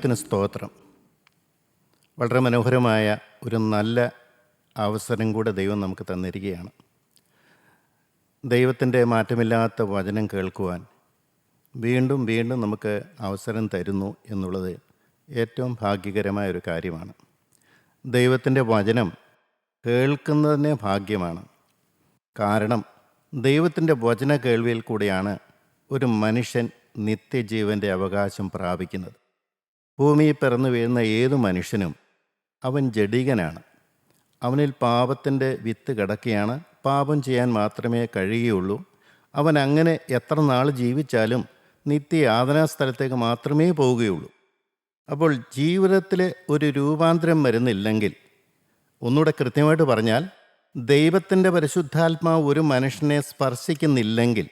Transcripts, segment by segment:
ദൈവത്തിന് സ്തോത്രം. വളരെ മനോഹരമായ ഒരു നല്ല അവസരം കൂടെ ദൈവം നമുക്ക് തന്നിരിക്കുകയാണ്. ദൈവത്തിന്റെ മാറ്റമില്ലാത്ത വചനം കേൾക്കുവാൻ വീണ്ടും വീണ്ടും നമുക്ക് അവസരം തരുന്നു എന്നുള്ളത് ഏറ്റവും ഭാഗ്യകരമായ ഒരു കാര്യമാണ്. ദൈവത്തിന്റെ വചനം കേൾക്കുന്നതിനെ ഭാഗ്യമാണ്. കാരണം ദൈവത്തിന്റെ വചന കേൾവിയിൽ കൂടിയാണ് ഒരു മനുഷ്യൻ നിത്യജീവന്റെ അവകാശം പ്രാപിക്കുന്നത്. ഭൂമിയിൽ പിറന്നു വീഴുന്ന ഏതു മനുഷ്യനും അവൻ ജഡികനാണ്. അവനിൽ പാപത്തിന്റെ വിത്ത് കിടക്കുകയാണ്. പാപം ചെയ്യാൻ മാത്രമേ കഴിയുകയുള്ളൂ. അവൻ അങ്ങനെ എത്ര നാൾ ജീവിച്ചാലും നിത്യ യാതനാ സ്ഥലത്തേക്ക് മാത്രമേ പോവുകയുള്ളൂ. അപ്പോൾ ജീവിതത്തിലെ ഒരു രൂപാന്തരം വരുന്നില്ലെങ്കിൽ ഒന്നുകൂടെ കൃത്യമായിട്ട് പറഞ്ഞാൽ ദൈവത്തിന്റെ പരിശുദ്ധാത്മാവ് ഒരു മനുഷ്യനെ സ്പർശിക്കുന്നില്ലെങ്കിൽ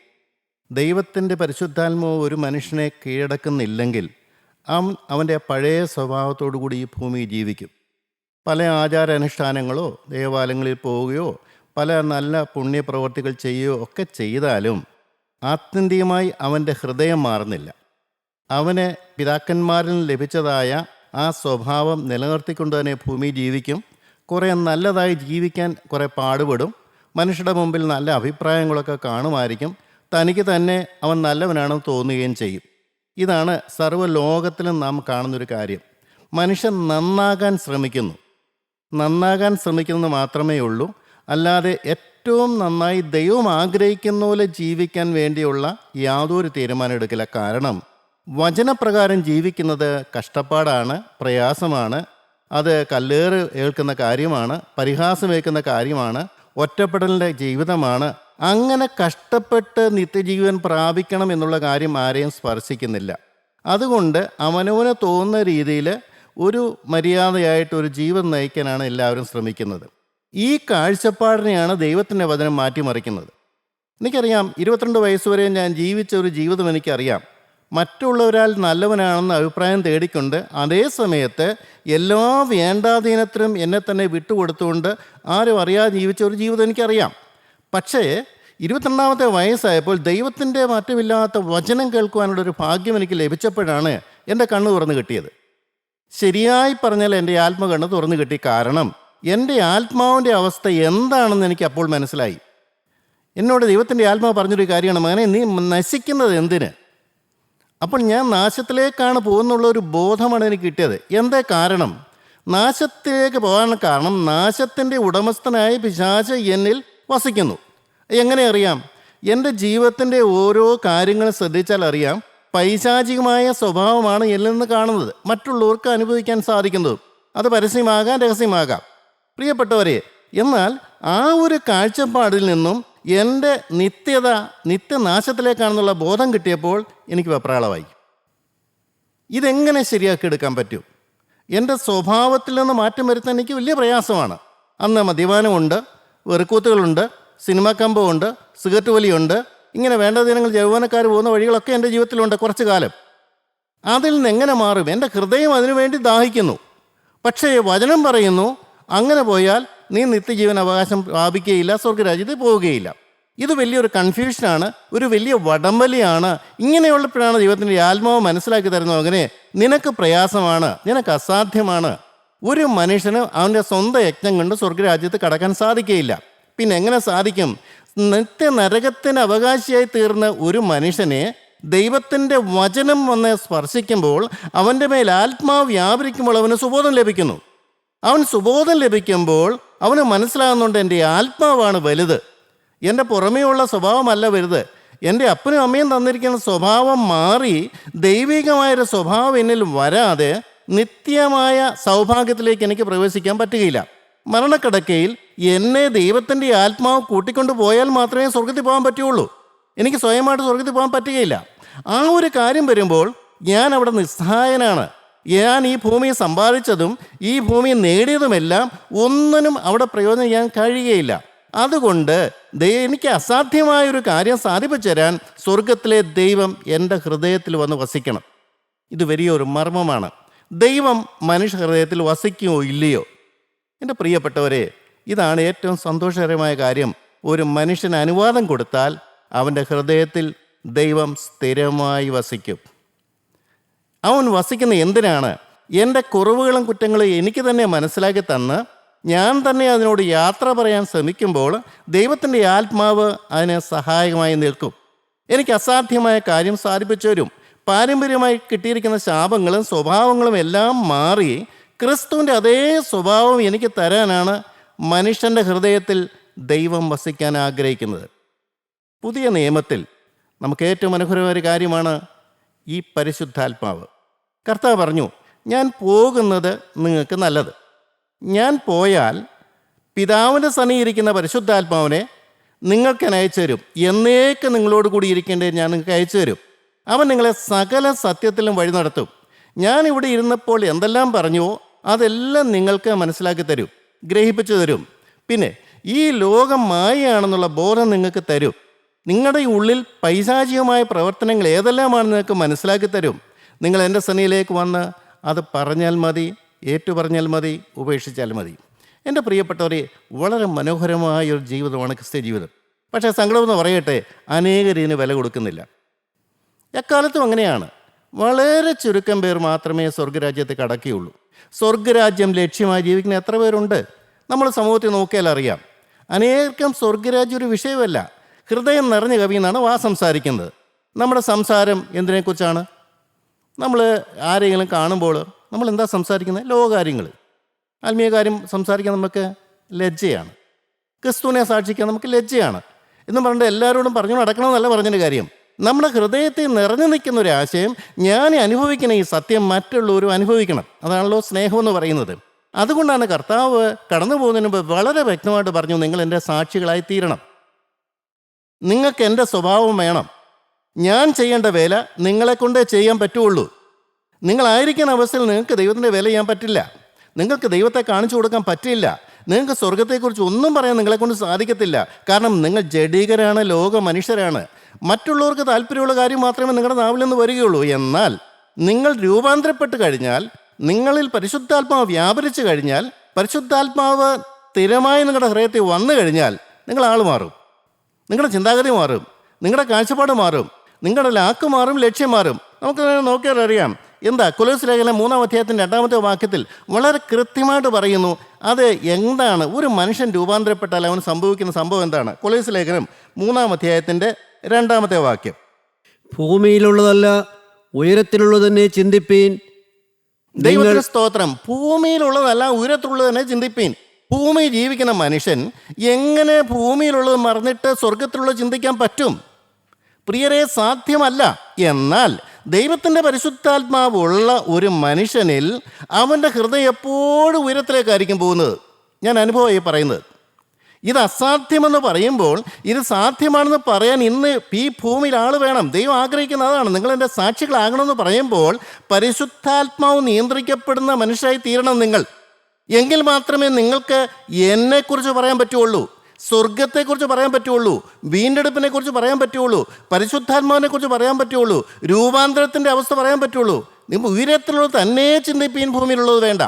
ദൈവത്തിന്റെ പരിശുദ്ധാത്മാവ് ഒരു മനുഷ്യനെ കീഴടക്കുന്നില്ലെങ്കിൽ അവൻ അവന്റെ പഴയ സ്വഭാവത്തോടു കൂടി ഈ ഭൂമിയിൽ ജീവിക്കും. പല ആചാരാനുഷ്ഠാനങ്ങളോ ദേവാലയങ്ങളിൽ പോവുകയോ പല നല്ല പുണ്യപ്രവർത്തികൾ ചെയ്യുകയോ ഒക്കെ ചെയ്താലും ആത്യന്തികമായി അവന്റെ ഹൃദയം മാറുന്നില്ല. അവന് പിതാക്കന്മാരിൽ ലഭിച്ചതായ ആ സ്വഭാവം നിലനിർത്തിക്കൊണ്ട് തന്നെ ഭൂമി ജീവിക്കും. കുറേ നല്ലതായി ജീവിക്കാൻ കുറേ പാടുപെടും. മനുഷ്യരുടെ മുമ്പിൽ നല്ല അഭിപ്രായങ്ങളൊക്കെ കാണുമായിരിക്കും. തനിക്ക് തന്നെ അവൻ നല്ലവനാണെന്ന് തോന്നുകയും ചെയ്യും. ഇതാണ് സർവ ലോകത്തിലും നാം കാണുന്നൊരു കാര്യം. മനുഷ്യൻ നന്നാകാൻ ശ്രമിക്കുന്നു. നന്നാകാൻ ശ്രമിക്കുന്നത് മാത്രമേ ഉള്ളൂ. അല്ലാതെ ഏറ്റവും നന്നായി ദൈവം ആഗ്രഹിക്കുന്ന പോലെ ജീവിക്കാൻ വേണ്ടിയുള്ള യാതൊരു തീരുമാനം എടുക്കില്ല. കാരണം വചനപ്രകാരം ജീവിക്കുന്നത് കഷ്ടപ്പാടാണ് പ്രയാസമാണ്. അത് കല്ലേറ് ഏൽക്കുന്ന കാര്യമാണ് പരിഹാസം പരിഹാസമേൽക്കുന്ന കാര്യമാണ് ഒറ്റപ്പെടലിന്റെ ജീവിതമാണ്. അങ്ങനെ കഷ്ടപ്പെട്ട് നിത്യജീവൻ പ്രാപിക്കണം എന്നുള്ള കാര്യം ആരെയും സ്പർശിക്കുന്നില്ല. അതുകൊണ്ട് അവനവന് തോന്നുന്ന രീതിയിൽ ഒരു മര്യാദയായിട്ട് ഒരു ജീവൻ നയിക്കാനാണ് എല്ലാവരും ശ്രമിക്കുന്നത്. ഈ കാഴ്ചപ്പാടിനെയാണ് ദൈവത്തിന്റെ വചനം മാറ്റിമറിക്കുന്നത്. എനിക്കറിയാം ഇരുപത്തിരണ്ട് വയസ്സ് വരെ ഞാൻ ജീവിച്ച ഒരു ജീവിതം എനിക്കറിയാം. മറ്റുള്ളവരാൽ നല്ലവനാണെന്ന് അഭിപ്രായം തേടിക്കൊണ്ട് അതേ സമയത്ത് എല്ലാ വേണ്ടാധീനത്തിനും എന്നെ തന്നെ വിട്ടുകൊടുത്തുകൊണ്ട് ആരും അറിയാതെ ജീവിച്ച ഒരു ജീവിതം എനിക്കറിയാം. പക്ഷേ ഇരുപത്തിരണ്ടാമത്തെ വയസ്സായപ്പോൾ ദൈവത്തിന്റെ മാറ്റമില്ലാത്ത വചനം കേൾക്കുവാനുള്ള ഒരു ഭാഗ്യം എനിക്ക് ലഭിച്ചപ്പോഴാണ് എന്റെ കണ്ണ് തുറന്നു കിട്ടിയത്. ശരിയായി പറഞ്ഞാൽ എന്റെ ആത്മകണ്ണ് തുറന്നു കിട്ടി. കാരണം എന്റെ ആത്മാവിന്റെ അവസ്ഥ എന്താണെന്ന് എനിക്ക് അപ്പോൾ മനസ്സിലായി. എന്നോട് ദൈവത്തിന്റെ ആത്മാവ് പറഞ്ഞൊരു കാര്യമാണ് മകനെ നീ നശിക്കുന്നത് എന്തിന്? അപ്പോൾ ഞാൻ നാശത്തിലേക്കാണ് പോകുന്നുള്ള ഒരു ബോധമാണ് എനിക്ക് കിട്ടിയത്. എന്താ കാരണം? നാശത്തിലേക്ക് പോകാനുള്ള കാരണം നാശത്തിന്റെ ഉടമസ്ഥനായ പിശാച എന്നിൽ വസിക്കുന്നു. എങ്ങനെ അറിയാം? എന്റെ ജീവിതത്തിന്റെ ഓരോ കാര്യങ്ങൾ ശ്രദ്ധിച്ചാൽ അറിയാം പൈശാചികമായ സ്വഭാവമാണ് എന്നിൽ നിന്ന് കാണുന്നത് മറ്റുള്ളവർക്ക് അനുഭവിക്കാൻ സാധിക്കുന്നത്. അത് പരസ്യമാകാം രഹസ്യമാകാം. പ്രിയപ്പെട്ടവരെ എന്നാൽ ആ ഒരു കാഴ്ചപ്പാടിൽ നിന്നും എന്റെ നിത്യത നിത്യനാശത്തിലേക്കാണെന്നുള്ള ബോധം കിട്ടിയപ്പോൾ എനിക്ക് വെപ്രാളമായി. ഇതെങ്ങനെ ശരിയാക്കി എടുക്കാൻ പറ്റും? എന്റെ സ്വഭാവത്തിൽ നിന്ന് മാറ്റം വരുത്താൻ എനിക്ക് വലിയ പ്രയാസമാണ്. അന്ന് മദ്യപാനമുണ്ട് വെറുക്കൂത്തുകളുണ്ട് സിനിമാ കമ്പമുണ്ട് സിഗരറ്റ് വലിയുണ്ട്. ഇങ്ങനെ വേണ്ട ദിനങ്ങൾ യൗവനക്കാർ പോകുന്ന വഴികളൊക്കെ എന്റെ ജീവിതത്തിലുണ്ട് കുറച്ച് കാലം. അതിൽ നിന്ന് എങ്ങനെ മാറും? എന്റെ ഹൃദയം അതിനുവേണ്ടി ദാഹിക്കുന്നു. പക്ഷേ വചനം പറയുന്നു അങ്ങനെ പോയാൽ നീ നിത്യജീവൻ അവകാശം പ്രാപിക്കുകയില്ല സ്വർഗരാജ്യത്തിൽ പോവുകയില്ല. ഇത് വലിയൊരു കൺഫ്യൂഷനാണ് ഒരു വലിയ വടംവലിയാണ്. ഇങ്ങനെയുള്ളപ്പോഴാണ് ദൈവത്തിന്റെ ആത്മാവ് മനസ്സിലാക്കി തരുന്നത് അങ്ങനെ നിനക്ക് പ്രയാസമാണ് നിനക്ക് അസാധ്യമാണ്. ഒരു മനുഷ്യന് അവന്റെ സ്വന്തം യജ്ഞം കൊണ്ട് സ്വർഗരാജ്യത്ത് കടക്കാൻ സാധിക്കുകയില്ല. പിന്നെ എങ്ങനെ സാധിക്കും? നിത്യ നരകത്തിന് അവകാശിയായി തീർന്ന ഒരു മനുഷ്യനെ ദൈവത്തിന്റെ വചനം വന്ന് സ്പർശിക്കുമ്പോൾ അവന്റെ മേൽ ആത്മാവ് വ്യാപരിക്കുമ്പോൾ അവന് സുബോധം ലഭിക്കുന്നു. അവൻ സുബോധം ലഭിക്കുമ്പോൾ അവന് മനസ്സിലാകുന്നുണ്ട് എന്റെ ആത്മാവാണ് വലുത്. എന്റെ പുറമേയുള്ള സ്വഭാവമല്ല വലുത്. എന്റെ അപ്പനും അമ്മയും തന്നിരിക്കുന്ന സ്വഭാവം മാറി ദൈവികമായൊരു സ്വഭാവം എന്നിൽ വരാതെ നിത്യമായ സൗഭാഗ്യത്തിലേക്ക് എനിക്ക് പ്രവേശിക്കാൻ പറ്റുകയില്ല. മരണക്കിടക്കയിൽ എന്നെ ദൈവത്തിന്റെ ആത്മാവ് കൂട്ടിക്കൊണ്ട് പോയാൽ മാത്രമേ സ്വർഗത്തിൽ പോകാൻ പറ്റുകയുള്ളൂ. എനിക്ക് സ്വയമായിട്ട് സ്വർഗത്തിൽ പോകാൻ പറ്റുകയില്ല. ആ ഒരു കാര്യം വരുമ്പോൾ ഞാൻ അവിടെ നിസ്സഹായനാണ്. ഞാൻ ഈ ഭൂമി സമ്പാദിച്ചതും ഈ ഭൂമി നേടിയതുമെല്ലാം ഒന്നിനും അവിടെ പ്രയോജനം ചെയ്യാൻ കഴിയുകയില്ല. അതുകൊണ്ട് എനിക്ക് അസാധ്യമായൊരു കാര്യം സാധിപ്പിച്ചു തരാൻ സ്വർഗത്തിലെ ദൈവം എന്റെ ഹൃദയത്തിൽ വന്ന് വസിക്കണം. ഇത് വലിയൊരു മർമ്മമാണ്. ദൈവം മനുഷ്യ ഹൃദയത്തിൽ വസിക്കുമോ ഇല്ലയോ? എന്റെ പ്രിയപ്പെട്ടവരെ ഇതാണ് ഏറ്റവും സന്തോഷകരമായ കാര്യം. ഒരു മനുഷ്യന് അനുവാദം കൊടുത്താൽ അവന്റെ ഹൃദയത്തിൽ ദൈവം സ്ഥിരമായി വസിക്കും. അവൻ വസിക്കുന്ന എന്തിനാണ്? എന്റെ കുറവുകളും കുറ്റങ്ങളും എനിക്ക് തന്നെ മനസ്സിലാക്കി തന്ന് ഞാൻ തന്നെ അതിനോട് യാത്ര പറയാൻ ശ്രമിക്കുമ്പോൾ ദൈവത്തിന്റെ ആത്മാവ് അതിന് സഹായകമായി നിൽക്കും. എനിക്ക് അസാധ്യമായ കാര്യം സാധിപ്പിച്ചു തരും. പാരമ്പര്യമായി കിട്ടിയിരിക്കുന്ന ശാപങ്ങളും സ്വഭാവങ്ങളും എല്ലാം മാറി ക്രിസ്തുവിന്റെ അതേ സ്വഭാവം എനിക്ക് തരാനാണ് മനുഷ്യന്റെ ഹൃദയത്തിൽ ദൈവം വസിക്കാൻ ആഗ്രഹിക്കുന്നത്. പുതിയ നിയമത്തിൽ നമുക്ക് ഏറ്റവും മനോഹരമായ ഒരു കാര്യമാണ് ഈ പരിശുദ്ധാത്മാവ്. കർത്താവ് പറഞ്ഞു ഞാൻ പോകുന്നത് നിങ്ങൾക്ക് നല്ലത്. ഞാൻ പോയാൽ പിതാവിന്റെ സനിയിരിക്കുന്ന പരിശുദ്ധാത്മാവിനെ നിങ്ങൾക്ക് അയച്ചു തരും എന്നേക്ക് നിങ്ങളോട് കൂടി ഇരിക്കേണ്ടത് ഞാൻ നിങ്ങൾക്ക് അയച്ചു തരും അവൻ നിങ്ങളെ സകല സത്യത്തിലും വഴി നടത്തും. ഞാൻ ഇവിടെ ഇരുന്നപ്പോൾ എന്തെല്ലാം പറഞ്ഞുവോ അതെല്ലാം നിങ്ങൾക്ക് മനസ്സിലാക്കി തരും ഗ്രഹിപ്പിച്ചു തരും. പിന്നെ ഈ ലോകം മായയാണെന്നുള്ള ബോധം നിങ്ങൾക്ക് തരും. നിങ്ങളുടെ ഉള്ളിൽ പൈശാചികമായ പ്രവർത്തനങ്ങൾ ഏതെല്ലാമാണെന്ന് നിങ്ങൾക്ക് മനസ്സിലാക്കി തരും. നിങ്ങൾ എന്റെ സനിയിലേക്ക് വന്ന് അത് പറഞ്ഞാൽ മതി ഏറ്റു പറഞ്ഞാൽ മതി ഉപേക്ഷിച്ചാൽ മതി. എന്റെ പ്രിയപ്പെട്ടവരെ വളരെ മനോഹരമായ ഒരു ജീവിതമാണ് ക്രിസ്ത്യ ജീവിതം. പക്ഷേ സങ്കടമെന്ന് പറയട്ടെ അനേകരീതിന് വില കൊടുക്കുന്നില്ല. എക്കാലത്തും അങ്ങനെയാണ്. വളരെ ചുരുക്കം പേർ മാത്രമേ സ്വർഗരാജ്യത്തെ കടക്കുകയുള്ളൂ സ്വർഗരാജ്യം ലക്ഷ്യമായി ജീവിക്കുന്ന എത്ര പേരുണ്ട്? നമ്മൾ സമൂഹത്തിൽ നോക്കിയാൽ അറിയാം. അനേകം സ്വർഗരാജ്യം ഒരു വിഷയമല്ല. ഹൃദയം നിറഞ്ഞ കവിയെന്നാണ് വാ സംസാരിക്കുന്നത്. നമ്മുടെ സംസാരം എന്തിനെക്കുറിച്ചാണ്? നമ്മൾ ആരെങ്കിലും കാണുമ്പോൾ നമ്മൾ എന്താ സംസാരിക്കുന്നത്? ലോകകാര്യങ്ങൾ. ആത്മീയ കാര്യം സംസാരിക്കാൻ നമുക്ക് ലജ്ജയാണ്. ക്രിസ്തുവിനെ സാക്ഷിക്കാൻ നമുക്ക് ലജ്ജയാണ്. എന്ന് പറഞ്ഞിട്ട് എല്ലാവരോടും പറഞ്ഞു നടക്കണമെന്നല്ല പറഞ്ഞതിന്റെ കാര്യം. നമ്മുടെ ഹൃദയത്തിൽ നിറഞ്ഞു നിൽക്കുന്ന ഒരു ആശയം ഞാൻ അനുഭവിക്കുന്ന ഈ സത്യം മറ്റുള്ളവരും അനുഭവിക്കണം. അതാണല്ലോ സ്നേഹമെന്ന് പറയുന്നത്. അതുകൊണ്ടാണ് കർത്താവ് കടന്നു പോകുന്നതിന് മുമ്പ് വളരെ വ്യക്തമായിട്ട് പറഞ്ഞു നിങ്ങൾ എന്റെ സാക്ഷികളായി തീരണം. നിങ്ങൾക്ക് എന്റെ സ്വഭാവം വേണം. ഞാൻ ചെയ്യേണ്ട വേല നിങ്ങളെ കൊണ്ടേ ചെയ്യാൻ പറ്റുള്ളൂ. നിങ്ങളായിരിക്കുന്ന അവസ്ഥയിൽ നിങ്ങൾക്ക് ദൈവത്തിന്റെ വില ചെയ്യാൻ പറ്റില്ല. നിങ്ങൾക്ക് ദൈവത്തെ കാണിച്ചു കൊടുക്കാൻ പറ്റില്ല. നിങ്ങൾക്ക് സ്വർഗത്തെക്കുറിച്ച് ഒന്നും പറയാൻ നിങ്ങളെക്കൊണ്ട് സാധിക്കത്തില്ല. കാരണം നിങ്ങൾ ജഡീകരാണ് ലോക മനുഷ്യരാണ് മറ്റുള്ളവർക്ക് താല്പര്യമുള്ള കാര്യം മാത്രമേ നിങ്ങളുടെ നാവിൽ നിന്ന് വരികയുള്ളൂ. എന്നാൽ നിങ്ങൾ രൂപാന്തരപ്പെട്ട് കഴിഞ്ഞാൽ നിങ്ങളിൽ പരിശുദ്ധാത്മാവ് വ്യാപരിച്ചു കഴിഞ്ഞാൽ പരിശുദ്ധാത്മാവ് സ്ഥിരമായി നിങ്ങളുടെ ഹൃദയത്തിൽ വന്നു കഴിഞ്ഞാൽ നിങ്ങൾ ആൾ മാറും. നിങ്ങളുടെ ചിന്താഗതി മാറും. നിങ്ങളുടെ കാഴ്ചപ്പാട് മാറും. നിങ്ങളുടെ ലാക്ക് മാറും ലക്ഷ്യം മാറും. നമുക്ക് നോക്കിയാൽ അറിയാം എന്താ? കൊലോസ് ലേഖനം മൂന്നാം അധ്യായത്തിന്റെ രണ്ടാമത്തെ വാക്യത്തിൽ വളരെ കൃത്യമായിട്ട് പറയുന്നു അത് എന്താണ്? ഒരു മനുഷ്യൻ രൂപാന്തരപ്പെട്ടാൽ അവന് സംഭവിക്കുന്ന സംഭവം എന്താണ്? കൊലോസ് ലേഖനം മൂന്നാം അധ്യായത്തിന്റെ രണ്ടാമത്തെ വാക്യം. ഭൂമിയിലുള്ളതല്ല ഉയരത്തിലുള്ളത് തന്നെ ചിന്തിപ്പീൻ. ദൈവത്തിന് സ്തോത്രം. ഭൂമിയിലുള്ളതല്ല ഉയരത്തിലുള്ളത് തന്നെ ചിന്തിപ്പീൻ. ഭൂമി ജീവിക്കുന്ന മനുഷ്യൻ എങ്ങനെ ഭൂമിയിലുള്ളത് മറന്നിട്ട് സ്വർഗത്തിലുള്ളത് ചിന്തിക്കാൻ പറ്റും? പ്രിയരെ സാധ്യമല്ല. എന്നാൽ ദൈവത്തിന്റെ പരിശുദ്ധാത്മാവുള്ള ഒരു മനുഷ്യനിൽ അവന്റെ ഹൃദയം എപ്പോഴും ഉയരത്തിലേക്കായിരിക്കും പോകുന്നത്. ഞാൻ അനുഭവമായി പറയുന്നത്. ഇത് അസാധ്യമെന്ന് പറയുമ്പോൾ ഇത് സാധ്യമാണെന്ന് പറയാൻ ഇന്ന് ഈ ഭൂമിയിൽ ആൾ വേണം. ദൈവം ആഗ്രഹിക്കുന്ന അതാണ്. നിങ്ങൾ എന്റെ സാക്ഷികളാകണമെന്ന് പറയുമ്പോൾ പരിശുദ്ധാത്മാവ് നിയന്ത്രിക്കപ്പെടുന്ന മനുഷ്യരായി തീരണം നിങ്ങൾ. എങ്കിൽ മാത്രമേ നിങ്ങൾക്ക് എന്നെക്കുറിച്ച് പറയാൻ പറ്റുള്ളൂ. സ്വർഗത്തെക്കുറിച്ച് പറയാൻ പറ്റുള്ളൂ വീണ്ടെടുപ്പിനെ കുറിച്ച് പറയാൻ പറ്റുള്ളൂ പരിശുദ്ധാത്മാവിനെ കുറിച്ച് പറയാൻ പറ്റുള്ളൂ രൂപാന്തരത്തിന്റെ അവസ്ഥ പറയാൻ പറ്റുള്ളൂ. നിങ്ങൾ ഉയരത്തിലുള്ളത് തന്നെ ചിന്തിപ്പീൻ ഭൂമിയിലുള്ളത് വേണ്ട.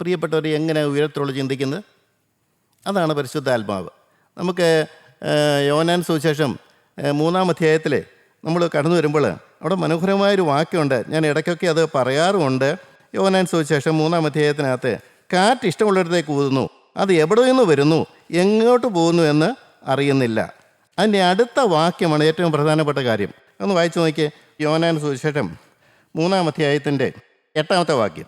പ്രിയപ്പെട്ടവർ എങ്ങനെ ഉയരത്തിലുള്ളത് ചിന്തിക്കുന്നത്? അതാണ് പരിശുദ്ധാത്മാവ്. നമുക്ക് യോനാൻ സുവിശേഷം മൂന്നാം അധ്യായത്തിൽ നമ്മൾ കടന്നു വരുമ്പോൾ അവിടെ മനോഹരമായൊരു വാക്യമുണ്ട്. ഞാൻ ഇടയ്ക്കൊക്കെ അത് പറയാറുമുണ്ട്. യോനാൻ സുവിശേഷം മൂന്നാം അധ്യായത്തിനകത്ത് കാറ്റ് ഇഷ്ടമുള്ളിടത്തേക്ക് ഊതുന്നു അത് എവിടെ നിന്ന് വരുന്നു? എങ്ങോട്ട് പോകുന്നു എന്ന് അറിയുന്നില്ല. അതിന്റെ അടുത്ത വാക്യമാണ് ഏറ്റവും പ്രധാനപ്പെട്ട കാര്യം. ഒന്ന് വായിച്ചു നോക്കിയേ. യോനാൻ സുവിശേഷം മൂന്നാം അധ്യായത്തിന്റെ എട്ടാമത്തെ വാക്യം.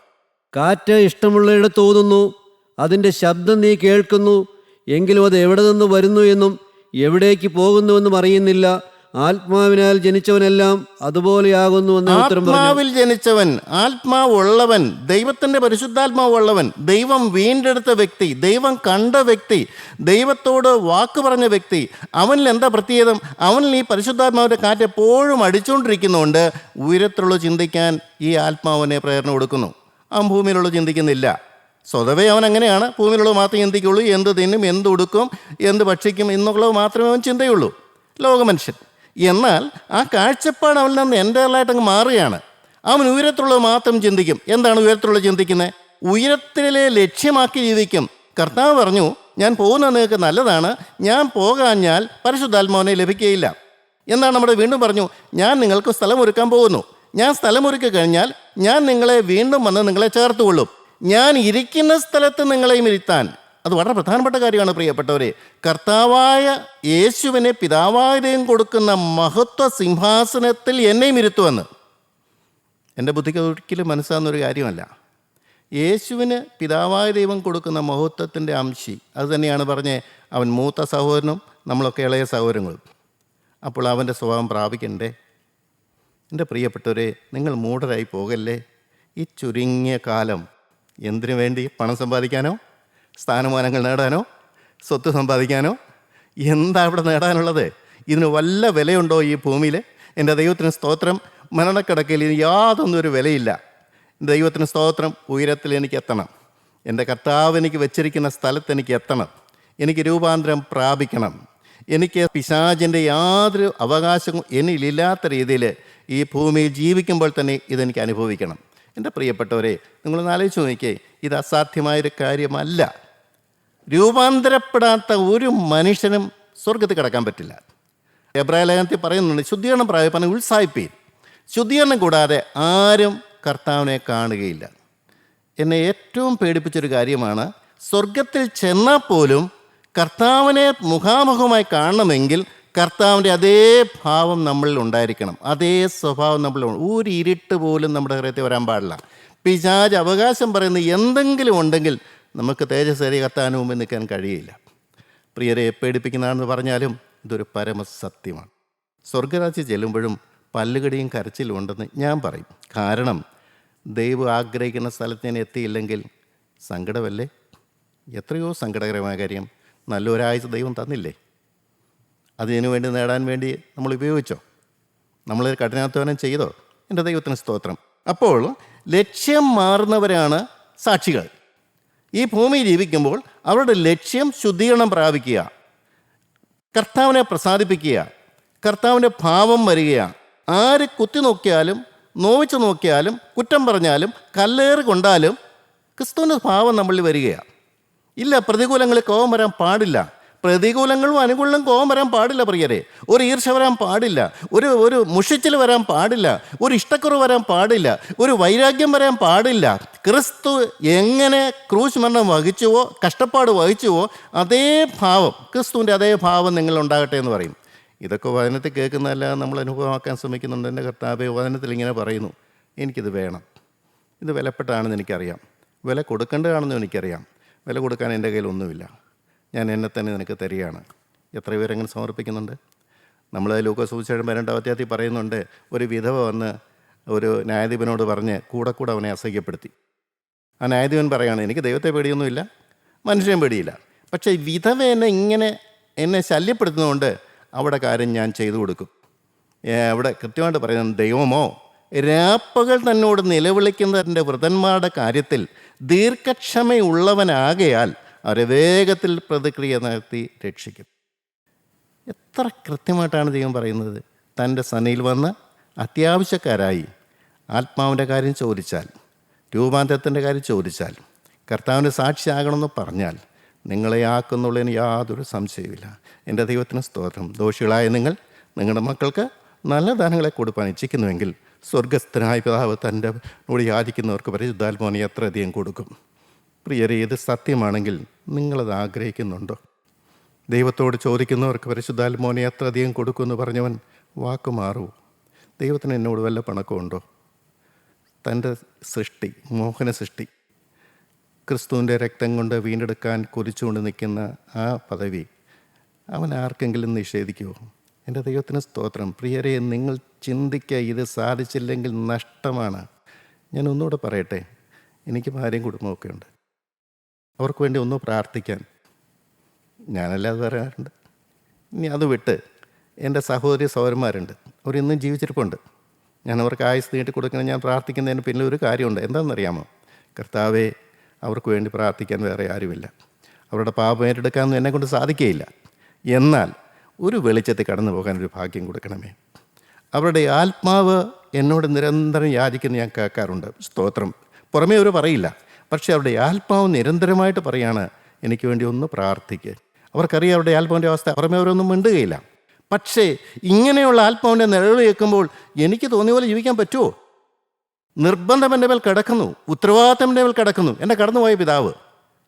കാറ്റ് ഇഷ്ടമുള്ളയിടത്ത് തോന്നുന്നു അതിന്റെ ശബ്ദം നീ കേൾക്കുന്നു എങ്കിലും അത് എവിടെ നിന്ന് വരുന്നു എന്നും എവിടേക്ക് പോകുന്നുവെന്നും അറിയുന്നില്ല. ആത്മാവിനാൽ ജനിച്ചവനെല്ലാം അതുപോലെയാകുന്നു എന്ന് ആത്മാവിൽ ജനിച്ചവൻ ആത്മാവുള്ളവൻ ദൈവത്തിന്റെ പരിശുദ്ധാത്മാവുള്ളവൻ ദൈവം വീണ്ടെടുത്ത വ്യക്തി ദൈവം കണ്ട വ്യക്തി ദൈവത്തോട് വാക്ക് പറഞ്ഞ വ്യക്തി അവനിൽ എന്താ പ്രത്യേകത അവനിൽ ഈ പരിശുദ്ധാത്മാവിന്റെ കാറ്റ് എപ്പോഴും അടിച്ചുകൊണ്ടിരിക്കുന്നുണ്ട് ഉയരത്തിലുള്ള ചിന്തിക്കാൻ ഈ ആത്മാവനെ പ്രേരണ കൊടുക്കുന്നു. ആ ഭൂമിയിലുള്ള ചിന്തിക്കുന്നില്ല. സ്വതവേ അവൻ അങ്ങനെയാണ്. ഭൂമിയിലുള്ളത് മാത്രം ചിന്തിക്കുള്ളൂ. എന്ത് തിന്നും എന്ത് ഉടുക്കും എന്ത് ഭക്ഷിക്കും എന്നുള്ളത് മാത്രമേ അവൻ ചിന്തയുള്ളൂ. ലോകമനുഷ്യൻ. എന്നാൽ ആ കാഴ്ചപ്പാട് അവനിൽ നിന്ന് എന്റെലായിട്ട് അങ്ങ് മാറുകയാണ്. അവൻ ഉയരത്തിലുള്ളത് മാത്രം ചിന്തിക്കും. എന്താണ് ഉയരത്തിലുള്ളത് ചിന്തിക്കുന്നത് ഉയരത്തിലെ ലക്ഷ്യമാക്കി ജീവിക്കും. കർത്താവ് പറഞ്ഞു ഞാൻ പോകുന്നത് നിങ്ങൾക്ക് നല്ലതാണ്. ഞാൻ പോകാഞ്ഞാൽ പരിശുദ്ധാത്മാവിനെ ലഭിക്കുകയില്ല. എന്നാണ് നമ്മുടെ വീണ്ടും പറഞ്ഞു ഞാൻ നിങ്ങൾക്ക് സ്ഥലമൊരുക്കാൻ പോകുന്നു. ഞാൻ സ്ഥലമൊരുക്കി കഴിഞ്ഞാൽ ഞാൻ നിങ്ങളെ വീണ്ടും വന്ന് നിങ്ങളെ ചേർത്തുകൊള്ളും. ഞാൻ ഇരിക്കുന്ന സ്ഥലത്ത് നിങ്ങളെയും ഇരുത്താൻ. അത് വളരെ പ്രധാനപ്പെട്ട കാര്യമാണ് പ്രിയപ്പെട്ടവരെ. കർത്താവായ യേശുവിനെ പിതാവായ ദൈവം കൊടുക്കുന്ന മഹത്വ സിംഹാസനത്തിൽ എന്നെയും ഇരുത്തുമെന്ന് എന്റെ ബുദ്ധിക്ക് ഒരിക്കലും മനസ്സാകുന്നൊരു കാര്യമല്ല. യേശുവിന് പിതാവായ ദൈവം കൊടുക്കുന്ന മഹത്വത്തിന്റെ അംശി അത് തന്നെയാണ് പറഞ്ഞ് അവൻ മൂത്ത സഹോദരനും നമ്മളൊക്കെ ഇളയ സഹോദരങ്ങളും. അപ്പോൾ അവന്റെ സ്വഭാവം പ്രാപിക്കണ്ടേ? എന്റെ പ്രിയപ്പെട്ടവരെ നിങ്ങൾ മൂഢരായി പോകല്ലേ? ഈ ചുരുങ്ങിയ കാലം എന്തിനു വേണ്ടി പണം സമ്പാദിക്കാനോ? സ്ഥാനമാനങ്ങൾ നേടാനോ സ്വത്ത് സമ്പാദിക്കാനോ? എന്താ ഇവിടെ നേടാനുള്ളത്? ഇതിന് വല്ല വിലയുണ്ടോ ഈ ഭൂമിയിൽ എന്റെ ദൈവത്തിന് സ്തോത്രം. മരണക്കിടക്കയിൽ ഇതിന് യാതൊന്നും ഒരു വിലയില്ല. ദൈവത്തിന് സ്തോത്രം. ഉയരത്തിൽ എനിക്ക് എത്തണം. എന്റെ കർത്താവ് എനിക്ക് വെച്ചിരിക്കുന്ന സ്ഥലത്ത് എനിക്ക് എത്തണം. എനിക്ക് രൂപാന്തരം പ്രാപിക്കണം. എനിക്ക് പിശാചിന്റെ യാതൊരു അവകാശവും എന്നിലില്ലാത്ത രീതിയിൽ ഈ ഭൂമിയിൽ ജീവിക്കുമ്പോൾ തന്നെ ഇതെനിക്ക് അനുഭവിക്കണം. എന്റെ പ്രിയപ്പെട്ടവരെ നിങ്ങളൊന്ന് ആലോചിച്ച് നോക്കിയേ ഇത് അസാധ്യമായൊരു കാര്യമല്ല. രൂപാന്തരപ്പെടാത്ത ഒരു മനുഷ്യനും സ്വർഗത്തിൽ കിടക്കാൻ പറ്റില്ല. എബ്രാഹിം ലേഖനത്തിൽ പറയുന്നുണ്ട് ശുദ്ധീകരണം പ്രായപ്പന ഉത്സാഹിപ്പീൻ. ശുദ്ധീകരണം കൂടാതെ ആരും കർത്താവിനെ കാണുകയില്ല. എന്നെ ഏറ്റവും പേടിപ്പിച്ചൊരു കാര്യമാണ് സ്വർഗത്തിൽ ചെന്നാൽ പോലും കർത്താവിനെ മുഖാമുഖമായി കാണണമെങ്കിൽ കർത്താവിന്റെ അതേ ഭാവം നമ്മളിൽ ഉണ്ടായിരിക്കണം. അതേ സ്വഭാവം നമ്മളിൽ. ഒരു ഇരുട്ട് പോലും നമ്മുടെ ഹൃദയത്തിൽ വരാൻ പാടില്ല. പിശാജ് അവകാശം പറയുന്ന എന്തെങ്കിലും ഉണ്ടെങ്കിൽ നമുക്ക് തേജസ്സേരി കത്താനും മുമ്പ് നിൽക്കാൻ കഴിയില്ല. പ്രിയരെ പേടിപ്പിക്കുന്നതാണെന്ന് പറഞ്ഞാലും ഇതൊരു പരമസത്യമാണ്. സ്വർഗരാജ്യം ചെല്ലുമ്പോഴും പല്ലുകടിയും കരച്ചിലും ഉണ്ടെന്ന് ഞാൻ പറയും. കാരണം ദൈവം ആഗ്രഹിക്കുന്ന സ്ഥലത്ത് ഞാൻ എത്തിയില്ലെങ്കിൽ സങ്കടമല്ലേ? എത്രയോ സങ്കടകരമായ കാര്യം. നല്ലൊരാഴ്ച ദൈവം തന്നില്ലേ? അതിനു വേണ്ടി നേടാൻ വേണ്ടി നമ്മൾ ഉപയോഗിച്ചോ? നമ്മൾ കഠിനാധ്വാനം ചെയ്തോ? എന്റെ ദൈവത്തിന് സ്തോത്രം. അപ്പോൾ ലക്ഷ്യം മാറുന്നവരാണ് സാക്ഷികൾ. ഈ ഭൂമി ജീവിക്കുമ്പോൾ അവരുടെ ലക്ഷ്യം ശുദ്ധീകരണം പ്രാപിക്കുക. കർത്താവിനെ പ്രസാദിപ്പിക്കുക. കർത്താവിന്റെ ഭാവം വരികയാണ് ആര് കുത്തി നോക്കിയാലും നോവിച്ച് നോക്കിയാലും കുറ്റം പറഞ്ഞാലും കല്ലേറ് കൊണ്ടാലും ക്രിസ്തുവിന്റെ ഭാവം നമ്മളിൽ വരികയാണ്. ഇല്ല പ്രതികൂലങ്ങളിൽ കോപം വരാൻ പാടില്ല. പ്രതികൂലങ്ങളും അനുകൂലങ്ങളും കോപം വരാൻ പാടില്ല പ്രിയരെ. ഒരു ഈർഷ വരാൻ പാടില്ല. ഒരു ഒരു മുഷിച്ചിൽ വരാൻ പാടില്ല. ഒരു ഇഷ്ടക്കുറവ് വരാൻ പാടില്ല. ഒരു വൈരാഗ്യം വരാൻ പാടില്ല. ക്രിസ്തു എങ്ങനെ ക്രൂശ് മരണം വഹിച്ചുവോ കഷ്ടപ്പാട് വഹിച്ചുവോ അതേ ഭാവം ക്രിസ്തുവിന്റെ അതേ ഭാവം നിങ്ങളുണ്ടാകട്ടെ എന്ന് പറയും. ഇതൊക്കെ വചനത്തിൽ കേൾക്കുന്നതല്ല നമ്മൾ അനുഭവമാക്കാൻ ശ്രമിക്കുന്നുണ്ട്. എന്റെ കർത്താവെ വചനത്തിൽ ഇങ്ങനെ പറയുന്നു. എനിക്കിത് വേണം. ഇത് വിലപ്പെട്ടാണെന്ന് എനിക്കറിയാം. വില കൊടുക്കേണ്ടതാണെന്നും എനിക്കറിയാം. വില കൊടുക്കാൻ എന്റെ കയ്യിൽ ഒന്നുമില്ല. ഞാൻ എന്നെ തന്നെ നിനക്ക് തരികയാണ്. എത്ര പേരങ്ങനെ സമർപ്പിക്കുന്നുണ്ട്? നമ്മൾ ലൂക്കോസ് സൂചിച്ചാഴും വരേണ്ട അത്യാത്തിൽ പറയുന്നുണ്ട് ഒരു വിധവ വന്ന് ഒരു ന്യായാധിപനോട് പറഞ്ഞ് കൂടെ കൂടെ അവനെ അസഹ്യപ്പെടുത്തി. ആ ന്യായാധിപൻ പറയുകയാണ് എനിക്ക് ദൈവത്തെ പേടിയൊന്നുമില്ല മനുഷ്യനെ പേടിയില്ല. പക്ഷേ വിധവ എന്നെ ഇങ്ങനെ എന്നെ ശല്യപ്പെടുത്തുന്നതുകൊണ്ട് അവിടെ കാര്യം ഞാൻ ചെയ്തു കൊടുക്കും. അവിടെ കൃത്യമായിട്ട് പറയുന്നത് ദൈവമോ രാപ്പകൾ തന്നോട് നിലവിളിക്കുന്നതിന്റെ വൃതന്മാരുടെ കാര്യത്തിൽ ദീർഘക്ഷമയുള്ളവനാകയാൽ അവരെ വേഗത്തിൽ പ്രതിക്രിയ നടത്തി രക്ഷിക്കും. എത്ര കൃത്യമായിട്ടാണ് ദൈവം പറയുന്നത്? തന്റെ സനയിൽ വന്ന് അത്യാവശ്യക്കാരായി ആത്മാവിന്റെ കാര്യം ചോദിച്ചാൽ രൂപാന്തരത്തിന്റെ കാര്യം ചോദിച്ചാൽ കർത്താവിന്റെ സാക്ഷിയാകണമെന്ന് പറഞ്ഞാൽ നിങ്ങളെ ആക്കുന്നുള്ളതിന് യാതൊരു സംശയവുമില്ല. എന്റെ ദൈവത്തിന് സ്തോത്രം. ദോഷികളായ നിങ്ങൾ നിങ്ങളുടെ മക്കൾക്ക് നല്ല ദാനങ്ങളെ കൊടുപ്പാൻ ഇച്ഛിക്കുന്നുവെങ്കിൽ സ്വർഗസ്ഥനായ പിതാവ് തന്റെ നോട് യാചിക്കുന്നവർക്ക് പരിശുദ്ധാത്മാവിനെ എത്രയധികം കൊടുക്കും. പ്രിയരെ ഇത് സത്യമാണെങ്കിൽ നിങ്ങളത് ആഗ്രഹിക്കുന്നുണ്ടോ? ദൈവത്തോട് ചോദിക്കുന്നവർക്ക് പരിശുദ്ധാത്മാവിനെ എത്ര അധികം കൊടുക്കുമെന്ന് പറഞ്ഞവൻ വാക്ക് മാറൂ. ദൈവത്തിന് എന്നോട് വല്ല പണക്കമുണ്ടോ? തന്റെ സൃഷ്ടി മോഹന സൃഷ്ടി ക്രിസ്തുവിന്റെ രക്തം കൊണ്ട് വീണ്ടെടുക്കാൻ കൊതിച്ചുകൊണ്ട് നിൽക്കുന്ന ആ പദവി അവൻ ആർക്കെങ്കിലും നിഷേധിക്കുമോ എന്റെ ദൈവത്തിന് സ്തോത്രം. പ്രിയരെ നിങ്ങൾ ചിന്തിക്കുക ഇത് സാധിച്ചില്ലെങ്കിൽ നഷ്ടമാണ്. ഞാൻ ഒന്നുകൂടെ പറയട്ടെ? എനിക്ക് ഭാര്യയും കുടുംബമൊക്കെ ഉണ്ട്. അവർക്ക് വേണ്ടി ഒന്ന് പ്രാർത്ഥിക്കാൻ. ഞാനല്ലാതെ പറയാറുണ്ട്. ഇനി അത് വിട്ട് എന്റെ സഹോദരി സഹോദരന്മാരുണ്ട് അവർ ഇന്നും ജീവിച്ചിരിപ്പുണ്ട്. ഞാൻ അവർക്ക് ആയുസ് നീട്ടി കൊടുക്കണം. ഞാൻ പ്രാർത്ഥിക്കുന്നതിന് പിന്നിൽ ഒരു കാര്യമുണ്ട്. എന്താണെന്നറിയാമോ? കർത്താവെ അവർക്ക് വേണ്ടി പ്രാർത്ഥിക്കാൻ വേറെ ആരുമില്ല. അവരുടെ പാപം ഏറ്റെടുക്കാമെന്ന് എന്നെ കൊണ്ട് സാധിക്കുകയില്ല. എന്നാൽ ഒരു വെളിച്ചത്തിൽ കടന്നു പോകാൻ ഒരു ഭാഗ്യം കൊടുക്കണമേ. അവരുടെ ആത്മാവ് എന്നോട് നിരന്തരം യാചിക്കുന്ന ഞാൻ കേൾക്കാറുണ്ട്. സ്തോത്രം. പുറമേ അവർ പറയില്ല. പക്ഷേ അവരുടെ ആത്മാവ് നിരന്തരമായിട്ട് പറയാണ് എനിക്ക് വേണ്ടി ഒന്ന് പ്രാർത്ഥിക്കുക അവർക്കറിയാം അവരുടെ ആത്മാവിന്റെ അവസ്ഥ. പുറമേ അവരൊന്നും മിണ്ടുകയില്ല. പക്ഷേ ഇങ്ങനെയുള്ള ആത്മാവിന്റെ നിഴൽ കേൾക്കുമ്പോൾ എനിക്ക് തോന്നിയ പോലെ ജീവിക്കാൻ പറ്റുമോ? നിർബന്ധം എന്റെ മേൽ കിടക്കുന്നു. ഉത്തരവാദിത്തം എന്റെ മേൽ കിടക്കുന്നു. എന്റെ കടന്നുപോയ പിതാവ്.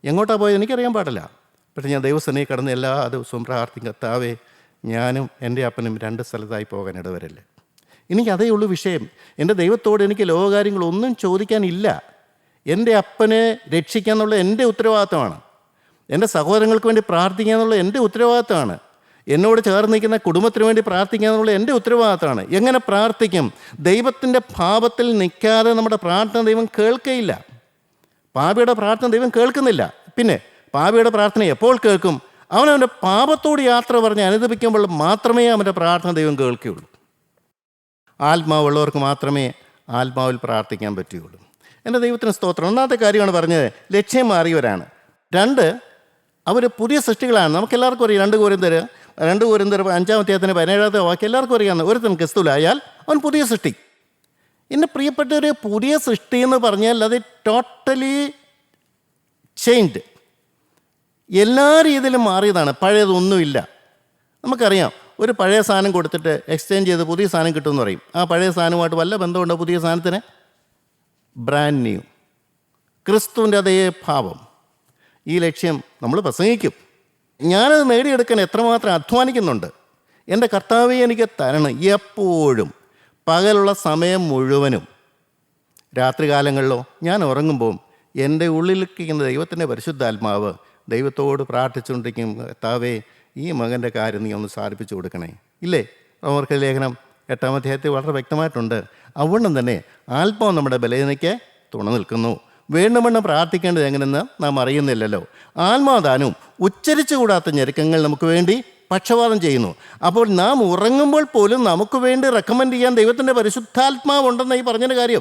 എങ്ങോട്ടാ പോയത് എനിക്കറിയാൻ പാടില്ല. പക്ഷേ ഞാൻ ദൈവസേനയെ കടന്ന് എല്ലാ ദിവസവും പ്രാർത്ഥിക്കും കർത്താവേ ഞാനും എന്റെ അപ്പനും രണ്ട് സ്ഥലത്തായി പോകാൻ ഇടവരല്ലേ? എനിക്ക് അതേ ഉള്ളൂ വിഷയം. എന്റെ ദൈവത്തോട് എനിക്ക് ലോകകാര്യങ്ങളൊന്നും ചോദിക്കാനില്ല. എന്റെ അപ്പനെ രക്ഷിക്കുക എന്നുള്ളത് എന്റെ ഉത്തരവാദിത്തമാണ്. എന്റെ സഹോദരങ്ങൾക്ക് വേണ്ടി പ്രാർത്ഥിക്കുക എന്നുള്ളത് എന്റെ ഉത്തരവാദിത്തമാണ്. എന്നോട് ചേർന്ന് നിൽക്കുന്ന കുടുംബത്തിന് വേണ്ടി പ്രാർത്ഥിക്കുക എന്നുള്ളത് എന്റെ ഉത്തരവാദിത്തമാണ്. എങ്ങനെ പ്രാർത്ഥിക്കും? ദൈവത്തിന്റെ ഭാവത്തിൽ നിൽക്കാതെ നമ്മുടെ പ്രാർത്ഥന ദൈവം കേൾക്കയില്ല. പാപിയുടെ പ്രാർത്ഥന ദൈവം കേൾക്കുന്നില്ല. പിന്നെ പാപിയുടെ പ്രാർത്ഥന എപ്പോൾ കേൾക്കും? അവനവന്റെ പാപത്തോട് യാത്ര പറഞ്ഞ് അനുദപിക്കുമ്പോൾ മാത്രമേ അവന്റെ പ്രാർത്ഥന ദൈവം കേൾക്കുകയുള്ളൂ. ആത്മാവുള്ളവർക്ക് മാത്രമേ ആത്മാവിൽ പ്രാർത്ഥിക്കാൻ പറ്റുകയുള്ളൂ. എന്റെ ദൈവത്തിന് സ്തോത്രം. ഒന്നാമത്തെ കാര്യമാണ് പറഞ്ഞത് ലക്ഷ്യം മാറിയവരാണ്. രണ്ട് അവർ പുതിയ സൃഷ്ടികളാണ്. നമുക്ക് എല്ലാവർക്കും അറിയാം രണ്ട് കോരിന്തർ രണ്ട് കോരിന്തർ അഞ്ചാമത്തെ പതിനേഴാമത്തെ വാക്ക് എല്ലാവർക്കും അറിയാവുന്ന ഒരുത്തൻ ക്രിസ്തുലായാൽ അവൻ പുതിയ സൃഷ്ടി. എന്റെ പ്രിയപ്പെട്ടവർ പുതിയ സൃഷ്ടി എന്ന് പറഞ്ഞാൽ അത് ടോട്ടലി ചേഞ്ച്ഡ് എല്ലാ രീതിയിലും മാറിയതാണ്. പഴയതൊന്നുമില്ല. നമുക്കറിയാം ഒരു പഴയ സാധനം കൊടുത്തിട്ട് എക്സ്ചേഞ്ച് ചെയ്ത് പുതിയ സാധനം കിട്ടുമെന്ന് പറയും. ആ പഴയ സാധനമായിട്ട് വല്ല ബന്ധമുണ്ടോ പുതിയ സാധനത്തിന്? ബ്രാൻഡ് ന്യൂ ക്രിസ്തുവിന്റെ അതേ ഭാവം. ഈ ലക്ഷ്യം നമ്മൾ പ്രസംഗിക്കും. ഞാനത് നേടിയെടുക്കാൻ എത്രമാത്രം അധ്വാനിക്കുന്നുണ്ട്. എന്റെ കർത്താവെ എനിക്ക് തരണം എപ്പോഴും. പകലുള്ള സമയം മുഴുവനും. രാത്രികാലങ്ങളിലോ ഞാൻ ഉറങ്ങുമ്പോൾ എന്റെ ഉള്ളിലിരിക്കുന്ന ദൈവത്തിന്റെ പരിശുദ്ധാത്മാവ് ദൈവത്തോട് പ്രാർത്ഥിച്ചുകൊണ്ടിരിക്കും കർത്താവേ ഈ മകന്റെ കാര്യം നീ ഒന്ന് സാധിപ്പിച്ചു കൊടുക്കണേ. ഇല്ലേ? അവർക്ക് ലേഖനം എട്ടാം അധ്യായത്തിൽ വളരെ വ്യക്തമായിട്ടുണ്ട്. അതുകൊണ്ടും തന്നെ ആത്മാവ് നമ്മുടെ ബലഹീനയ്ക്ക് തുണ നിൽക്കുന്നു. വീണ്ടും വീണ്ടും പ്രാർത്ഥിക്കേണ്ടത് എങ്ങനെയെന്ന് നാം അറിയുന്നില്ലല്ലോ. ആത്മാദാനും ഉച്ചരിച്ചുകൂടാത്ത ഞെരുക്കങ്ങൾ നമുക്ക് വേണ്ടി പക്ഷപാതം ചെയ്യുന്നു. അപ്പോൾ നാം ഉറങ്ങുമ്പോൾ പോലും നമുക്ക് വേണ്ടി റെക്കമെൻഡ് ചെയ്യാൻ ദൈവത്തിന്റെ പരിശുദ്ധാത്മാവുണ്ടെന്ന് ഈ പറഞ്ഞൊരു കാര്യം.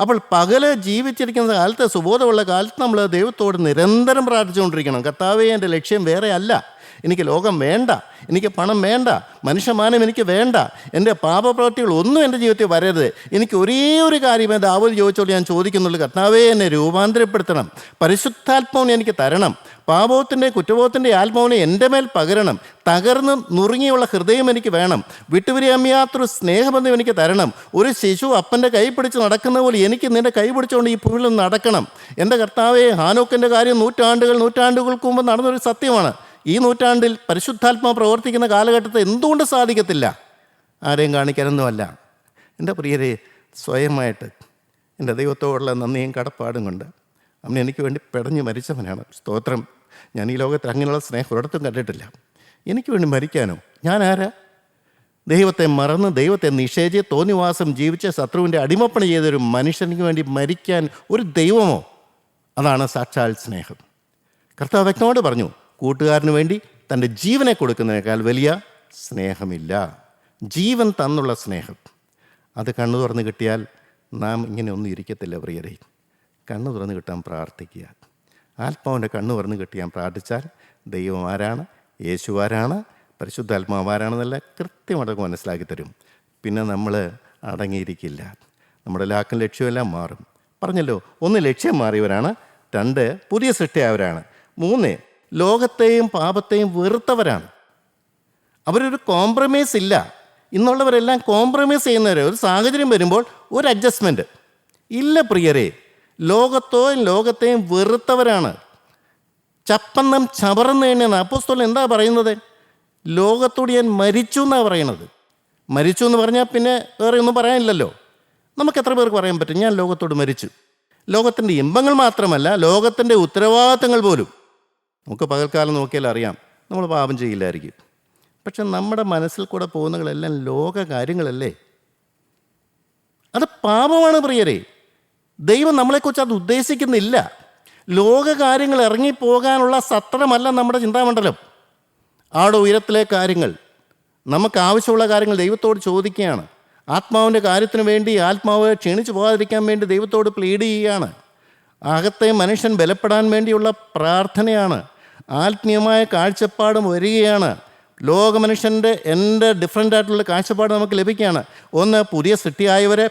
അപ്പോൾ പകൽ ജീവിച്ചിരിക്കുന്ന കാലത്ത് സുബോധമുള്ള കാലത്ത് നമ്മൾ ദൈവത്തോട് നിരന്തരം പ്രാർത്ഥിച്ചുകൊണ്ടിരിക്കണം. കർത്താവേ എന്റെ ലക്ഷ്യം വേറെ അല്ല എനിക്ക് ലോകം വേണ്ട എനിക്ക് പണം വേണ്ട മനുഷ്യമാനം എനിക്ക് വേണ്ട എന്റെ പാപപ്രവൃത്തികൾ ഒന്നും എന്റെ ജീവിതത്തിൽ വരരുത്. എനിക്ക് ഒരേ ഒരു കാര്യമേ ദാവൂദ് ചോദിച്ചോളൂ ഞാൻ ചോദിക്കുന്നുള്ളൂ കർത്താവേ എന്നെ രൂപാന്തരപ്പെടുത്തണം. പരിശുദ്ധാത്മാവിനെ എനിക്ക് തരണം. പാപത്തിന്റെ കുറ്റബോധത്തിന്റെ ആത്മാവിനെ എന്റെ മേൽ പകരണം. തകർന്ന് നുറുങ്ങിയുള്ള ഹൃദയം എനിക്ക് വേണം. വിട്ടുപിരിയാമിയാത്തൊരു സ്നേഹബന്ധം എനിക്ക് തരണം. ഒരു ശിശു അപ്പന്റെ കൈ പിടിച്ച് നടക്കുന്ന പോലെ എനിക്ക് നിന്റെ കൈ പിടിച്ചുകൊണ്ട് ഈ ഭൂമിയിൽ നടക്കണം. എന്റെ കർത്താവെ ഹാനോക്കിന്റെ കാര്യം നൂറ്റാണ്ടുകൾ നൂറ്റാണ്ടുകൾക്ക് മുമ്പ് നടന്നൊരു സത്യമാണ്. ഈ നൂറ്റാണ്ടിൽ പരിശുദ്ധാത്മാവ് പ്രവർത്തിക്കുന്ന കാലഘട്ടത്തെ എന്തുകൊണ്ട് സാധിക്കത്തില്ല? ആരെയും കാണിക്കാനൊന്നുമല്ല. എന്റെ പ്രിയരെ സ്വയമായിട്ട് എന്റെ ദൈവത്തോടുള്ള നന്ദിയും കടപ്പാടും കൊണ്ട് അമ്മ എനിക്ക് വേണ്ടി പിടഞ്ഞു മരിച്ചവനാണ്. സ്തോത്രം. ഞാൻ ഈ ലോകത്തിൽ അങ്ങനെയുള്ള സ്നേഹം ഒരിടത്തും കണ്ടിട്ടില്ല. എനിക്ക് വേണ്ടി മരിക്കാനോ? ഞാൻ ആരാ? ദൈവത്തെ മറന്ന് ദൈവത്തെ നിഷേധി തോന്നിവാസം ജീവിച്ച ശത്രുവിന്റെ അടിമപ്പണി ചെയ്തൊരു മനുഷ്യനിക്ക് വേണ്ടി മരിക്കാൻ ഒരു ദൈവമോ? അതാണ് സാക്ഷാൽ സ്നേഹം. കർത്താവ് വ്യക്തമായിട്ട് പറഞ്ഞു കൂട്ടുകാരന് വേണ്ടി തന്റെ ജീവനെ കൊടുക്കുന്നതിനേക്കാൾ വലിയ സ്നേഹമില്ല. ജീവൻ തന്നുള്ള സ്നേഹം. അത് കണ്ണു തുറന്ന് കിട്ടിയാൽ നാം ഇങ്ങനെ ഒന്നും ഇരിക്കത്തില്ല പ്രിയരെ. കണ്ണു തുറന്ന് കിട്ടാൻ പ്രാർത്ഥിക്കുക. ആത്മാവിന്റെ കണ്ണു തുറന്ന് കിട്ടിയാൻ പ്രാർത്ഥിച്ചാൽ ദൈവം ആരാണ്? യേശു ആരാണ്? പരിശുദ്ധാത്മാവ് ആരാണെന്നല്ല കൃത്യമായിട്ട് മനസ്സിലാക്കി തരും. പിന്നെ നമ്മൾ അടങ്ങിയിരിക്കില്ല. നമ്മുടെ ലാക്കും ലക്ഷ്യമെല്ലാം മാറും. പറഞ്ഞല്ലോ ഒന്ന് ലക്ഷ്യം മാറിയവരാണ് രണ്ട് പുതിയ സൃഷ്ടിയായവരാണ്. മൂന്ന് ലോകത്തെയും പാപത്തെയും വെറുത്തവരാണ്. അവരൊരു കോംപ്രമൈസ് ഇല്ല. ഇന്നുള്ളവരെല്ലാം കോംപ്രമൈസ് ചെയ്യുന്നവരെ. ഒരു സാഹചര്യം വരുമ്പോൾ ഒരു അഡ്ജസ്റ്റ്മെന്റ് ഇല്ല പ്രിയരെ ലോകത്തോയും ലോകത്തെയും വെറുത്തവരാണ്. ചപ്പന്നം ചവറന്ന് തന്നെയാണ് അപ്പോസ്തോലൻ എന്താ പറയുന്നത്? ലോകത്തോട് ഞാൻ മരിച്ചു എന്നാണ് പറയണത് മരിച്ചു എന്ന് പറഞ്ഞാൽ പിന്നെ വേറെ ഒന്നും പറയാനില്ലല്ലോ. നമുക്ക് എത്ര പേർക്ക് പറയാൻ പറ്റും? ഞാൻ ലോകത്തോട് മരിച്ചു. ലോകത്തിന്റെ ഇമ്പങ്ങൾ മാത്രമല്ല ലോകത്തിന്റെ ഉത്തരവാദിത്തങ്ങൾ പോലും. നമുക്ക് പകൽക്കാലം നോക്കിയാൽ അറിയാം. നമ്മൾ പാപം ചെയ്യില്ലായിരിക്കും. പക്ഷെ നമ്മുടെ മനസ്സിൽ കൂടെ പോകുന്നതെല്ലാം ലോക കാര്യങ്ങളല്ലേ? അത് പാപമാണ് പ്രിയരെ. ദൈവം നമ്മളെക്കുറിച്ച് അത് ഉദ്ദേശിക്കുന്നില്ല. ലോക കാര്യങ്ങൾ ഇറങ്ങിപ്പോകാനുള്ള സത്രമല്ല നമ്മുടെ ചിന്താമണ്ഡലം. ആട് ഉയരത്തിലെ കാര്യങ്ങൾ. നമുക്ക് ആവശ്യമുള്ള കാര്യങ്ങൾ ദൈവത്തോട് ചോദിക്കുകയാണ്. ആത്മാവിന്റെ കാര്യത്തിന് വേണ്ടി ആത്മാവ് ക്ഷീണിച്ചു പോകാതിരിക്കാൻ വേണ്ടി ദൈവത്തോട് പ്ലീഡ് ചെയ്യുകയാണ്. അകത്തെ മനുഷ്യൻ ബലപ്പെടാൻ വേണ്ടിയുള്ള പ്രാർത്ഥനയാണ്. ആത്മീയമായ കാഴ്ചപ്പാടും വരികയാണ്. ലോകമനുഷ്യന്റെ എന്റെ ഡിഫറെന്റ് ആയിട്ടുള്ള കാഴ്ചപ്പാട് നമുക്ക് ലഭിക്കുകയാണ്. ഒന്ന് പുതിയ സൃഷ്ടിയായവർ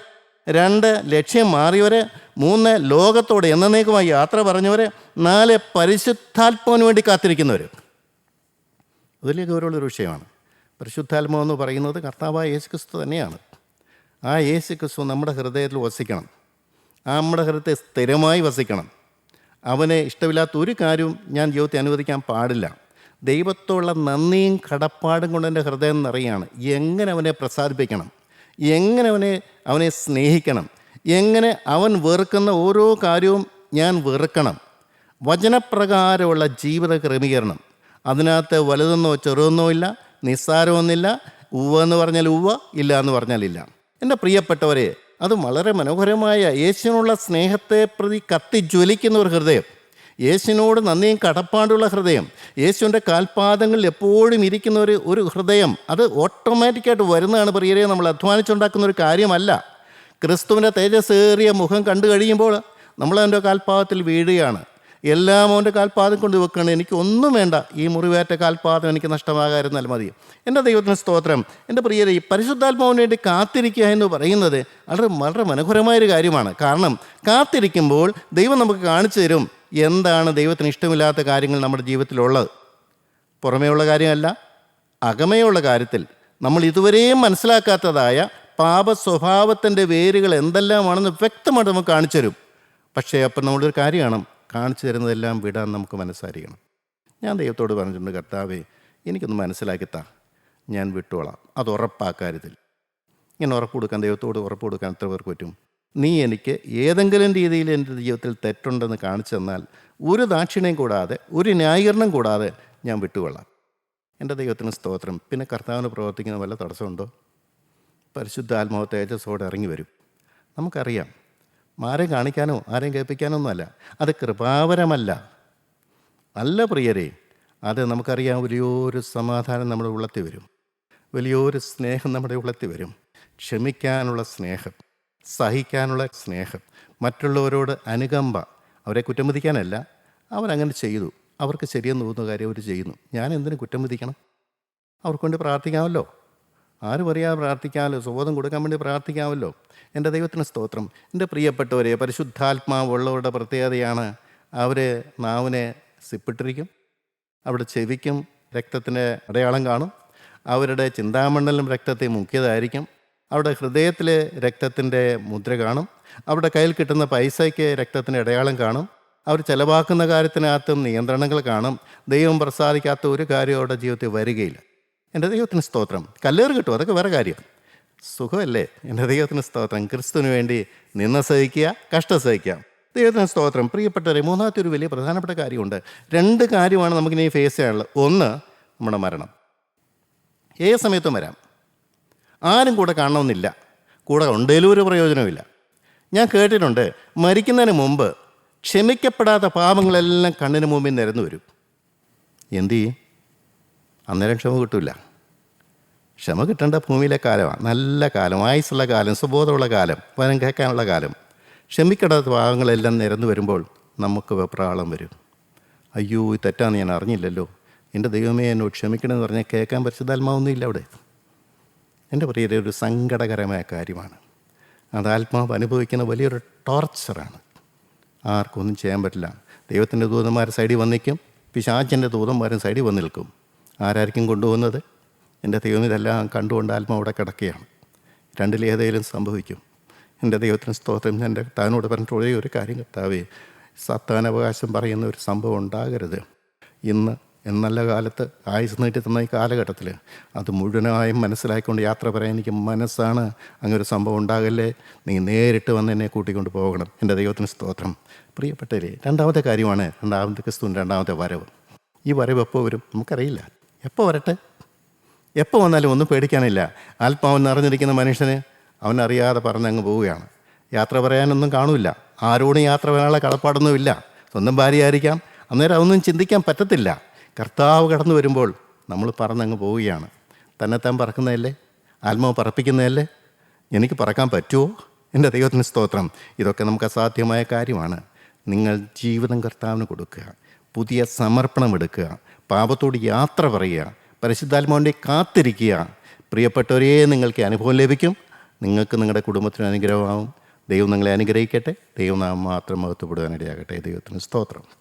രണ്ട് ലക്ഷ്യം മാറിയവർ മൂന്ന് ലോകത്തോട് എന്നേക്കുമായി യാത്ര പറഞ്ഞവർ നാല് പരിശുദ്ധാത്മാവിന് വേണ്ടി കാത്തിരിക്കുന്നവർ വലിയ ഗൗരവമുള്ളൊരു വിഷയമാണ്. പരിശുദ്ധാത്മാവെന്ന് പറയുന്നത് കർത്താവായ യേശുക്രിസ്തു തന്നെയാണ്. ആ യേശുക്രിസ്തു നമ്മുടെ ഹൃദയത്തിൽ വസിക്കണം. നമ്മുടെ ഹൃദയത്തെ സ്ഥിരമായി വസിക്കണം. അവനെ ഇഷ്ടമില്ലാത്ത ഒരു കാര്യവും ഞാൻ ജീവിതത്തെ അനുവദിക്കാൻ പാടില്ല. ദൈവത്തോടുള്ള നന്ദിയും കടപ്പാടും കൊണ്ട് എന്റെ ഹൃദയം നിറയാണ്. എങ്ങനെ അവനെ പ്രസാദിപ്പിക്കണം? എങ്ങനെ അവനെ അവനെ സ്നേഹിക്കണം? എങ്ങനെ അവൻ വെറുക്കുന്ന ഓരോ കാര്യവും ഞാൻ വെറുക്കണം? വചനപ്രകാരമുള്ള ജീവിത ക്രമീകരണം. അതിനകത്ത് വലുതെന്നോ ചെറുതെന്നോ ഇല്ല നിസ്സാരമൊന്നില്ല ഉവ്വ എന്ന് പറഞ്ഞാൽ ഉവ്വ ഇല്ല എന്ന് പറഞ്ഞാൽ ഇല്ല. എന്റെ പ്രിയപ്പെട്ടവരെ അത് വളരെ മനോഹരമായ യേശുവിനുള്ള സ്നേഹത്തെ പ്രതി കത്തി ജ്വലിക്കുന്ന ഒരു ഹൃദയം. യേശുവിനോട് നന്ദിയും കടപ്പാടുള്ള ഹൃദയം. യേശുവിന്റെ കാൽപാദങ്ങളിൽ എപ്പോഴും ഇരിക്കുന്ന ഒരു ഒരു ഹൃദയം. അത് ഓട്ടോമാറ്റിക്കായിട്ട് വരുന്നതാണ് പ്രിയരെ. നമ്മൾ അധ്വാനിച്ചുണ്ടാക്കുന്ന ഒരു കാര്യമല്ല. ക്രിസ്തുവിന്റെ തേജസ്സേറിയ മുഖം കണ്ടു കഴിയുമ്പോൾ നമ്മൾ അവന്റെ കാൽപാദത്തിൽ വീഴുകയാണ്. എല്ലാം അവന്റെ കാൽപാദം കൊണ്ട് വെക്കണം. എനിക്ക് ഒന്നും വേണ്ട. ഈ മുറിവേറ്റ കാൽപാദം എനിക്ക് നഷ്ടമാകാതിരുന്നാൽ മതി. എന്റെ ദൈവത്തിന് സ്തോത്രം. എന്റെ പ്രിയരെ ഈ പരിശുദ്ധാത്മാവിന് വേണ്ടി കാത്തിരിക്കുക എന്ന് പറയുന്നത് വളരെ വളരെ മനോഹരമായൊരു കാര്യമാണ്. കാരണം കാത്തിരിക്കുമ്പോൾ ദൈവം നമുക്ക് കാണിച്ചു തരും എന്താണ് ദൈവത്തിന് ഇഷ്ടമില്ലാത്ത കാര്യങ്ങൾ നമ്മുടെ ജീവിതത്തിലുള്ളത്. പുറമേയുള്ള കാര്യമല്ല അകമയുള്ള കാര്യത്തിൽ. നമ്മൾ ഇതുവരെയും മനസ്സിലാക്കാത്തതായ പാപ സ്വഭാവത്തിന്റെ വേരുകൾ എന്തെല്ലാമാണെന്ന് വ്യക്തമായിട്ട് നമുക്ക് കാണിച്ചു തരും. പക്ഷേ അപ്പം നമ്മളൊരു കാര്യമാണ് കാണിച്ചു തരുന്നതെല്ലാം വിടാൻ നമുക്ക് മനസ്സാരിക്കണം ഞാൻ ദൈവത്തോട് പറഞ്ഞിട്ടുണ്ട് കർത്താവേ എനിക്കൊന്ന് മനസ്സിലാക്കിത്താ. ഞാൻ വിട്ടോളാം. അത് ഉറപ്പാക്കാര്യത്തിൽ ഇങ്ങനെ ഉറപ്പ് കൊടുക്കാൻ ദൈവത്തോട് ഉറപ്പ് കൊടുക്കാൻ എത്ര പേർക്ക് പറ്റും? നീ എനിക്ക് ഏതെങ്കിലും രീതിയിൽ എന്റെ ജീവിതത്തിൽ തെറ്റുണ്ടെന്ന് കാണിച്ചു തന്നാൽ ഒരു ദാക്ഷിണ്യം കൂടാതെ ഒരു ന്യായീകരണം കൂടാതെ ഞാൻ വിട്ടുകൊള്ളാം. എന്റെ ദൈവത്തിന് സ്തോത്രം. പിന്നെ കർത്താവിന് പ്രവർത്തിക്കുന്ന വല്ല തടസ്സമുണ്ടോ? പരിശുദ്ധ ആത്മാവ് തേജസ്സോടെ ഇറങ്ങി വരും. നമുക്കറിയാം. ആരെയും കാണിക്കാനോ ആരെയും കേൾപ്പിക്കാനോ ഒന്നുമല്ല അത് കൃപാവരമല്ല. അല്ല പ്രിയരെ അത് നമുക്കറിയാം വലിയൊരു സമാധാനം നമ്മുടെ ഉള്ളത്തിൽ വരും. വലിയൊരു സ്നേഹം നമ്മുടെ ഉള്ളത്തിൽ വരും. ക്ഷമിക്കാനുള്ള സ്നേഹം സഹിക്കാനുള്ള സ്നേഹം മറ്റുള്ളവരോട് അനുകമ്പ. അവരെ കുറ്റംവിധിക്കാനല്ല അവരങ്ങനെ ചെയ്തു. അവർക്ക് ശരിയെന്ന് തോന്നുന്ന കാര്യം അവർ ചെയ്യുന്നു. ഞാൻ എന്തിനു കുറ്റം വിധിക്കണം? അവർക്ക് പ്രാർത്ഥിക്കാമല്ലോ. ആരും അറിയാതെ പ്രാർത്ഥിക്കാമല്ലോ സുബോധം കൊടുക്കാൻ വേണ്ടി പ്രാർത്ഥിക്കാമല്ലോ എന്റെ ദൈവത്തിന് സ്തോത്രം. എന്റെ പ്രിയപ്പെട്ടവരെ പരിശുദ്ധാത്മാവുള്ളവരുടെ പ്രത്യേകതയാണ് അവർ നാവിനെ സിപ്പിട്ടിരിക്കും അവിടെ ചെവിക്കും രക്തത്തിന്റെ അടയാളം കാണും അവരുടെ ചിന്താമണ്ഡലം രക്തത്തെ മുക്കിയതായിരിക്കും അവിടെ ഹൃദയത്തിൽ രക്തത്തിന്റെ മുദ്ര കാണും അവിടെ കയ്യിൽ കിട്ടുന്ന പൈസയ്ക്ക് രക്തത്തിന്റെ അടയാളം കാണും അവർ ചിലവാക്കുന്ന കാര്യത്തിനകത്തും നിയന്ത്രണങ്ങൾ കാണും. ദൈവം പ്രസാദിക്കാത്ത ഒരു കാര്യം അവരുടെ ജീവിതത്തിൽ വരികയില്ല. എന്റെ ദൈവത്തിന് സ്തോത്രം. കല്ലേറ് കിട്ടും അതൊക്കെ വേറെ കാര്യം. സുഖമല്ലേ? എന്റെ ദൈവത്തിന് സ്തോത്രം. ക്രിസ്തുവിന് വേണ്ടി നിന്ന് സഹിക്കുക കഷ്ട സഹിക്കുക. ദൈവത്തിന് സ്തോത്രം. പ്രിയപ്പെട്ടവരെ മൂന്നാമത്തെ ഒരു വലിയ പ്രധാനപ്പെട്ട കാര്യമുണ്ട്. രണ്ട് കാര്യമാണ് നമുക്കിനി ഫേസ് ചെയ്യാനുള്ളത്. ഒന്ന് നമ്മുടെ മരണം. ഏത് സമയത്തും വരാം. ആരും കൂടെ കാണണമെന്നില്ല. കൂടെ ഉണ്ടെങ്കിലും ഒരു പ്രയോജനമില്ല ഞാൻ കേട്ടിട്ടുണ്ട് മരിക്കുന്നതിന് മുമ്പ് ക്ഷമിക്കപ്പെടാത്ത പാപങ്ങളെല്ലാം കണ്ണിന് മുമ്പിൽ നിരന്നു വരും. എന്തു ചെയ്യും? അന്നേരം ക്ഷമ കിട്ടില്ല ക്ഷമ കിട്ടേണ്ട ഭൂമിയിലെ കാലമാണ് നല്ല കാലം. ആയുസ്സുള്ള കാലം സുബോധമുള്ള കാലം വനം കേൾക്കാനുള്ള കാലം. ക്ഷമിക്കേണ്ട ഭാഗങ്ങളെല്ലാം നിരന്നു വരുമ്പോൾ നമുക്ക് വെപ്രാളം വരും. അയ്യോ ഈ തെറ്റാന്ന് ഞാൻ അറിഞ്ഞില്ലല്ലോ. എന്റെ ദൈവമേ എന്നോട് ക്ഷമിക്കണമെന്ന് പറഞ്ഞാൽ കേൾക്കാൻ ഇല്ല അവിടെ. എന്റെ പ്രിയരെ ഒരു സങ്കടകരമായ കാര്യമാണ്. അത് ആത്മാവ് അനുഭവിക്കുന്ന വലിയൊരു ടോർച്ചറാണ് ആർക്കൊന്നും ചെയ്യാൻ പറ്റില്ല. ദൈവത്തിന്റെ ദൂതന്മാർ സൈഡിൽ വന്നിക്കും പിശാചിന്റെ ദൂതന്മാരും സൈഡിൽ വന്ന് നിൽക്കും ആരായിരിക്കും കൊണ്ടുപോകുന്നത്? എന്റെ ദൈവം ഇതെല്ലാം കണ്ടുകൊണ്ട് ആത്മാവ് അവിടെ കിടക്കുകയാണ്. രണ്ടിലേതെങ്കിലും സംഭവിക്കും. എന്റെ ദൈവത്തിന് സ്തോത്രം. എന്റെ താനോട് പറഞ്ഞിട്ട് ഒരേ ഒരു കാര്യം കർത്താവേ സത്താനവകാശം പറയുന്ന ഒരു സംഭവം ഉണ്ടാകരുത്. ഇന്ന് എന്നല്ല കാലത്ത് ആയുസ് നീട്ടി തന്ന ഈ കാലഘട്ടത്തിൽ അത് മുഴുവനായും മനസ്സിലാക്കിക്കൊണ്ട് യാത്ര പറയാൻ എനിക്ക് മനസ്സാണ്. അങ്ങനൊരു സംഭവം ഉണ്ടാകല്ലേ? നീ നേരിട്ട് വന്ന് എന്നെ കൂട്ടിക്കൊണ്ട് പോകണം. എന്റെ ദൈവത്തിന് സ്തോത്രം. പ്രിയപ്പെട്ടവരെ രണ്ടാമത്തെ കാര്യമാണ് രണ്ടാമത്തെ ക്രിസ്തുവിന്റെ രണ്ടാമത്തെ വരവ്. ഈ വരവ് എപ്പോൾ വരും? നമുക്കറിയില്ല. എപ്പോൾ വരട്ടെ? എപ്പോൾ വന്നാലും ഒന്നും പേടിക്കാനില്ല. ആത്മാവ് നിറഞ്ഞിരിക്കുന്ന മനുഷ്യന് അവനറിയാതെ പറഞ്ഞങ്ങ് പോവുകയാണ്. യാത്ര പറയാനൊന്നും കാണില്ല. ആരോടും യാത്ര പറയാനുള്ള കടപ്പാടൊന്നുമില്ല. സ്വന്തം ഭാര്യയായിരിക്കാം. അന്നേരം അതൊന്നും ചിന്തിക്കാൻ പറ്റത്തില്ല. കർത്താവ് കടന്നു വരുമ്പോൾ നമ്മൾ പറന്നങ്ങ് പോവുകയാണ്. തന്നെത്താൻ പറക്കുന്നതല്ലേ? ആത്മാവ് പറപ്പിക്കുന്നതല്ലേ? എനിക്ക് പറക്കാൻ പറ്റുമോ എന്റെ ദൈവത്തിന് സ്തോത്രം. ഇതൊക്കെ നമുക്ക് അസാധ്യമായ കാര്യമാണ്. നിങ്ങൾ ജീവിതം കർത്താവിന് കൊടുക്കുക. പുതിയ സമർപ്പണം എടുക്കുക. പാപത്തോട് യാത്ര പറയുക പരിശുദ്ധാത്മാവിന്റെ കാത്തിരിക്കുക. പ്രിയപ്പെട്ടവരെ നിങ്ങൾക്ക് അനുഭവം ലഭിക്കും. നിങ്ങൾക്ക് നിങ്ങളുടെ കുടുംബത്തിന് അനുഗ്രഹമാവും. ദൈവം നിങ്ങളെ അനുഗ്രഹിക്കട്ടെ. ദൈവം നാം മാത്രം മഹത്വപ്പെടുവാനിടയാകട്ടെ. ദൈവത്തിന് സ്തോത്രം.